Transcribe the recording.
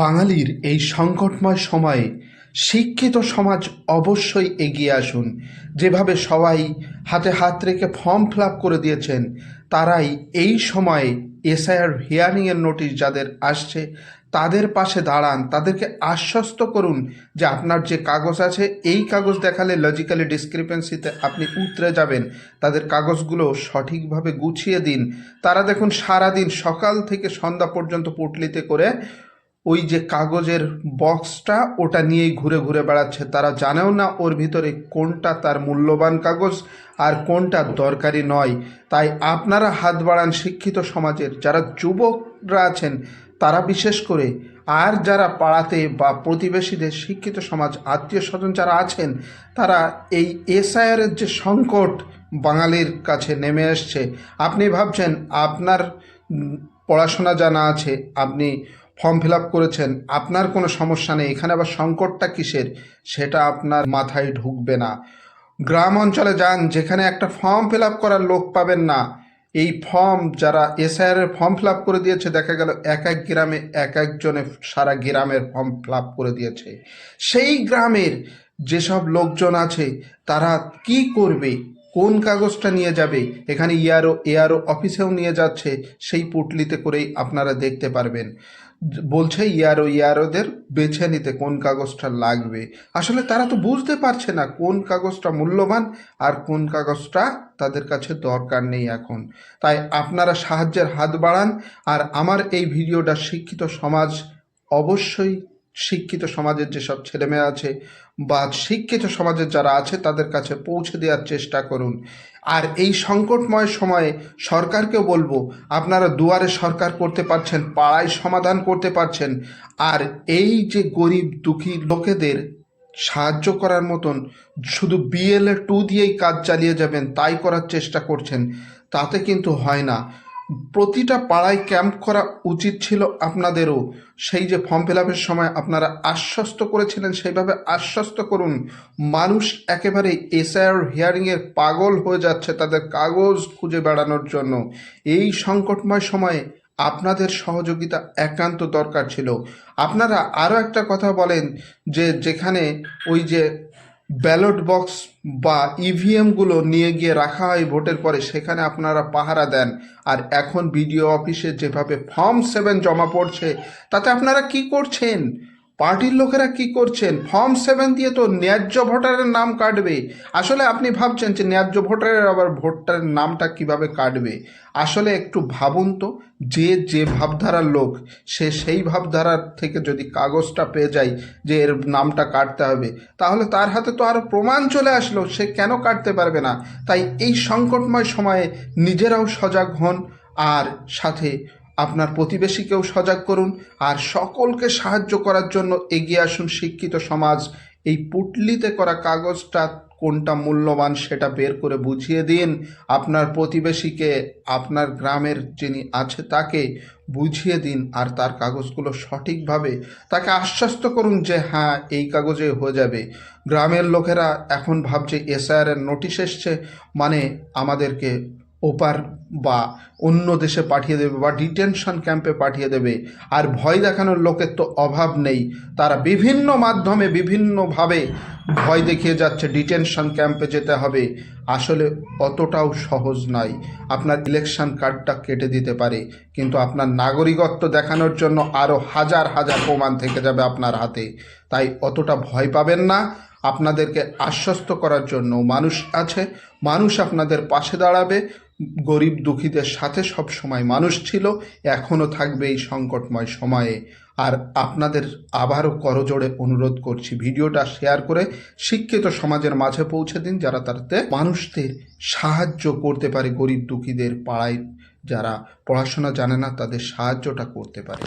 বাঙালির এই সংকটময় সময়ে শিক্ষিত সমাজ অবশ্যই এগিয়ে আসুন। যেভাবে সবাই হাতে হাত রেখে ফর্ম ফিল আপ করে দিয়েছেন, তারাই এই সময়ে এসআইআর হিয়ারিংয়ের নোটিশ যাদের আসছে, তাদের পাশে দাঁড়ান। তাদেরকে আশ্বস্ত করুন যে আপনার যে কাগজ আছে, এই কাগজ দেখালে লজিক্যালি ডিসক্রিপেন্সিতে আপনি উতরে যাবেন। তাদের কাগজগুলো সঠিকভাবে গুছিয়ে দিন। তারা দেখুন সারাদিন সকাল থেকে সন্ধ্যা পর্যন্ত পুটলিতে করে ওই যে কাগজের বক্সটা, ওটা নিয়েই ঘুরে ঘুরে বেড়াচ্ছে। তারা জানেও না ওর ভিতরে কোনটা তার মূল্যবান কাগজ আর কোনটা দরকারি নয়। তাই আপনারা হাত বাড়ান শিক্ষিত সমাজের। যারা যুবকরা আছেন, তারা বিশেষ করে। আর যারা পাড়াতে বা প্রতিবেশীদের শিক্ষিত সমাজ আত্মীয় স্বজন যারা আছেন, তারা এই এসআইআরের যে সংকট বাঙালির কাছে নেমে এসছে। আপনি ভাবছেন, আপনার পড়াশোনা জানা আছে, আপনি ফর্ম ফিল করেছেন, আপনার কোনো সমস্যা নেই, এখানে আবার সংকটটা কিসের? সেটা আপনার মাথায় ঢুকবে না। গ্রাম অঞ্চলে যান, যেখানে একটা ফর্ম ফিল করার লোক পাবেন না। এই ফর্ম যারা এসআইআর এর ফর্ম ফিল করে দিয়েছে, দেখা গেল এক এক গ্রামে এক একজনে সারা গ্রামের ফর্ম ফিল করে দিয়েছে। সেই গ্রামের যেসব লোকজন আছে, তারা কি করবে? কোন কাগজটা নিয়ে যাবে? এখানে ইয়ারও, এআরও অফিসেও নিয়ে যাচ্ছে। সেই পুটলিতে করেই আপনারা দেখতে পারবেন। বলছে ইয়ারও ইয়ারোদের বেছে নিতে কোন কাগজটা লাগবে। আসলে তারা তো বুঝতে পারছে না কোন কাগজটা মূল্যবান আর কোন কাগজটা তাদের কাছে দরকার নেই এখন। তাই আপনারা সাহায্যের হাত বাড়ান আর আমার এই ভিডিওটা শিক্ষিত সমাজ অবশ্যই শিক্ষিত সমাজের যেসব ছেলেমেয়ে আছে বা শিক্ষিত সমাজের যারা আছে, তাদের কাছে পৌঁছে দেওয়ার চেষ্টা করুন। আর এই সংকটময় সময়ে সরকারকেও বলব, আপনারা দুয়ারে সরকার করতে পারছেন, পাড়ায় সমাধান করতে পারছেন, আর এই যে গরিব দুঃখী লোকেদের সাহায্য করার মতন শুধু বিএলএ টু দিয়েই কাজ চালিয়ে যাবেন, তাই করার চেষ্টা করছেন, তাতে কিন্তু হয় না। প্রতিটা পাড়ায় ক্যাম্প করা উচিত ছিল আপনাদেরও। সেই যে ফর্ম ফিল আপের সময় আপনারা আশ্বস্ত করেছিলেন, সেইভাবে আশ্বস্ত করুন। মানুষ একেবারে এসআইআর হিয়ারিংয়ের পাগল হয়ে যাচ্ছে তাদের কাগজ খুঁজে বেড়ানোর জন্য। এই সংকটময় সময়ে আপনাদের সহযোগিতা একান্ত দরকার ছিল। আপনারা আরও একটা কথা বলেন যে যেখানে ওই যে ব্যালট বক্স বা ইভিএমগুলো নিয়ে গিয়ে রাখা হয় ভোটের পরে, সেখানে আপনারা পাহারা দেন। আর এখন বিডিও অফিসে যেভাবে ফর্ম সেভেন জমা পড়ছে, তাতে আপনারা কি করছেন? পার্টির লোকেরা কি করছেন? ফর্ম সেভেন দিয়ে তো ন্যায্য ভোটারের নাম কাটবে। আসলে আপনি ভাবছেন যে ন্যায্য ভোটারের আবার ভোটার নামটা কীভাবে কাটবে? আসলে একটু ভাবুন তো, যে যে ভাবধারার লোক, সে সেই ভাবধারার থেকে যদি কাগজটা পেয়ে যায় যে এর নামটা কাটতে হবে, তাহলে তার হাতে তো আরও প্রমাণ চলে আসলো, সে কেন কাটতে পারবে না? তাই এই সংকটময় সময়ে নিজেরাও সজাগ হন, আর সাথে আপনার প্রতিবেশীকেও সজাগ করুন আর সকলকে সাহায্য করার জন্য এগিয়ে আসুন শিক্ষিত সমাজ। এই পুটলিতে করা কাগজটা কোনটা মূল্যবান সেটা বের করে বুঝিয়ে দিন। আপনার প্রতিবেশীকে, আপনার গ্রামের যিনি আছে তাকে বুঝিয়ে দিন আর তার কাগজগুলো সঠিকভাবে তাকে আশ্বস্ত করুন যে হ্যাঁ এই কাগজে হয়ে যাবে। গ্রামের লোকেরা এখন ভাবছে এসআইআর এর নোটিশ এসছে। মানে আমাদেরকে ওপার বা অন্য দেশে পাঠিয়ে দেবে বা ডিটেনশন ক্যাম্পে পাঠিয়ে দেবে। আর ভয় দেখানোর লোকের তো অভাব নেই। তারা বিভিন্ন মাধ্যমে বিভিন্নভাবে ভয় দেখিয়ে যাচ্ছে, ডিটেনশন ক্যাম্পে যেতে হবে। আসলে অতটাও সহজ নয়। আপনার ইলেকশন কার্ডটা কেটে দিতে পারে। কিন্তু আপনার নাগরিকত্ব দেখানোর জন্য আরও হাজার হাজার প্রমাণ থেকে যাবে আপনার হাতে। তাই অতটা ভয় পাবেন না। আপনাদেরকে আশ্বস্ত করার জন্য মানুষ আছে। মানুষ আপনাদের পাশে দাঁড়াবে। গরিব দুঃখীদের সাথে সব সময় মানুষ ছিল, এখনও থাকবে এই সংকটময় সময়ে। আর আপনাদের আবারও করজোড়ে অনুরোধ করছি ভিডিওটা শেয়ার করে শিক্ষিত সমাজের মাঝে পৌঁছে দিন, যারা তাতে মানুষদের সাহায্য করতে পারে, গরিব দুঃখীদের পাড়ায় যারা পড়াশোনা জানে না, তাদের সাহায্যটা করতে পারে।